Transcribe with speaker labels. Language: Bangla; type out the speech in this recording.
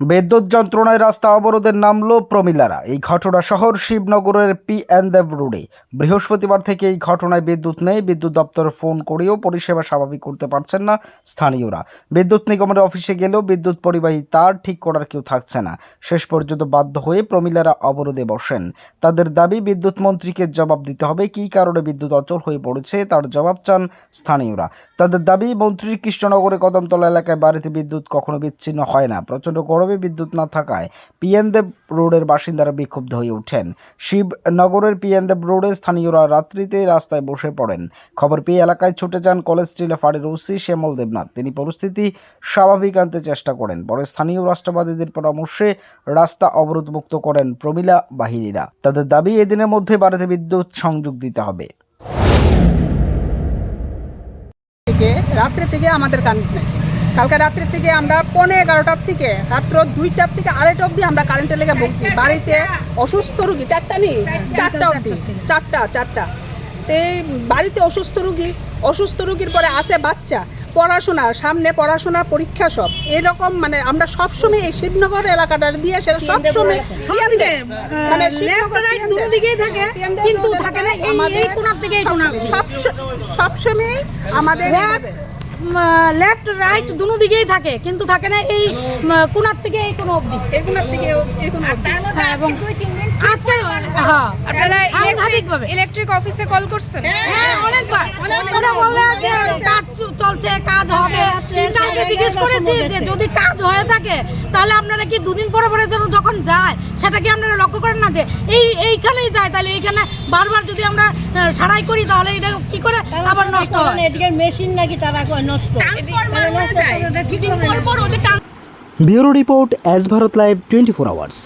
Speaker 1: বিদ্যুৎ যন্ত্রণায় রাস্তা অবরোধের নামলো প্রমিলারা। এই ঘটনা শহর শিবনগরের পি এন দেব রোডে। বৃহস্পতিবার থেকে এই ঘটনায় বিদ্যুৎ নেই। বিদ্যুৎ দপ্তরে ফোন করেও পরিষেবা স্বাভাবিক করতে পারছেন না স্থানীয়রা। বিদ্যুৎ নিগমের অফিসে গেলেও বিদ্যুৎ পরিবাহী তার ঠিক করার কেউ থাকছে না। শেষ পর্যন্ত বাধ্য হয়ে প্রমিলারা অবরোধে বসেন। তাদের দাবি, বিদ্যুৎ মন্ত্রীকে জবাব দিতে হবে। কী কারণে বিদ্যুৎ অচল হয়ে পড়েছে তার জবাব চান স্থানীয়রা। তাদের দাবি, মন্ত্রীর কৃষ্ণনগরে কদমতলা এলাকায় বাড়িতে বিদ্যুৎ কখনো বিচ্ছিন্ন হয় না। প্রচণ্ড গরমে বিদ্যুৎ না থাকায় পিএনদেব রোডের বাসিন্দারা বিক্ষুব্ধ হয়ে ওঠেন। শিবনগরের পিএনদেব রোডে স্থানীয়রা রাত্রিতে রাস্তায় বসে পড়েন। খবর পেয়ে এলাকায় ছুটে যান কলেজ স্টিলে ফাঁড়ির ওসি শ্যামল দেবনাথ। তিনি পরিস্থিতি স্বাভাবিক আনতে চেষ্টা করেন। পরে স্থানীয় রাষ্ট্রবাদীদের পরামর্শে রাস্তা অবরোধ অবরোধমুক্ত করেন প্রমিলা বাহিনীরা। তাদের দাবি, এদিনের মধ্যে বাড়িতে বিদ্যুৎ সংযোগ দিতে হবে।
Speaker 2: থেকে, রাত্রে থেকে আমাদের কারেন্ট নেই কালকে রাত্রে থেকে আমরা পৌনে এগারোটার থেকে রাত্র দুইটার থেকে আড়াইটা অবধি আমরা কারেন্টের লেগে বসছি বাড়িতে অসুস্থ রুগী চারটা নেই চারটা অবধি চারটা চারটা। তো এই বাড়িতে অসুস্থ রুগী অসুস্থ রুগীর পরে আসে বাচ্চা পড়াশোনা সামনে পড়াশোনা পরীক্ষা সব। এরকম মানে আমরা সবসময় এই শিবনগর এলাকাটা দিয়ে সেটা সবসময় মানে
Speaker 3: থাকে, কিন্তু থাকে না এই-।
Speaker 2: সব সবসময় আমাদের
Speaker 3: লেফট রাইট দুনো দিকেই থাকে কিন্তু থাকে না এই কোনার থেকে এই কোন অবধি।
Speaker 2: এগুলোর থেকে এগুলো
Speaker 3: হ্যাঁ, এবং আজকে হ্যাঁ
Speaker 4: আপনারা
Speaker 3: সাংঘাতিকভাবে
Speaker 4: ইলেকট্রিক অফিসে কল করছেন?
Speaker 3: হ্যাঁ অনেকবার। অনেকবার। বললে যে কাজ চ- চলছে কাজ হবে কালকে জিজ্ঞেস করেছি যে যদি কাজ হয়ে থাকে তাহলে আপনারা কি দুদিন পরে পরে যেন যখন যায় সেটা কি আপনারা লক্ষ্য করেন না যে এই এইখানেই যায়? তাহলে এইখানে বারবার যদি আমরা সারাই করি তাহলে এটা কি করে আবার নষ্ট হয়?
Speaker 5: এদিকে মেশিন নাকি তারা কয় নষ্ট।
Speaker 4: ট্রান্সফরমার হয়ে যায়। দুদিন পর পর ওদের
Speaker 1: bureau report as Bharat live twenty four hours.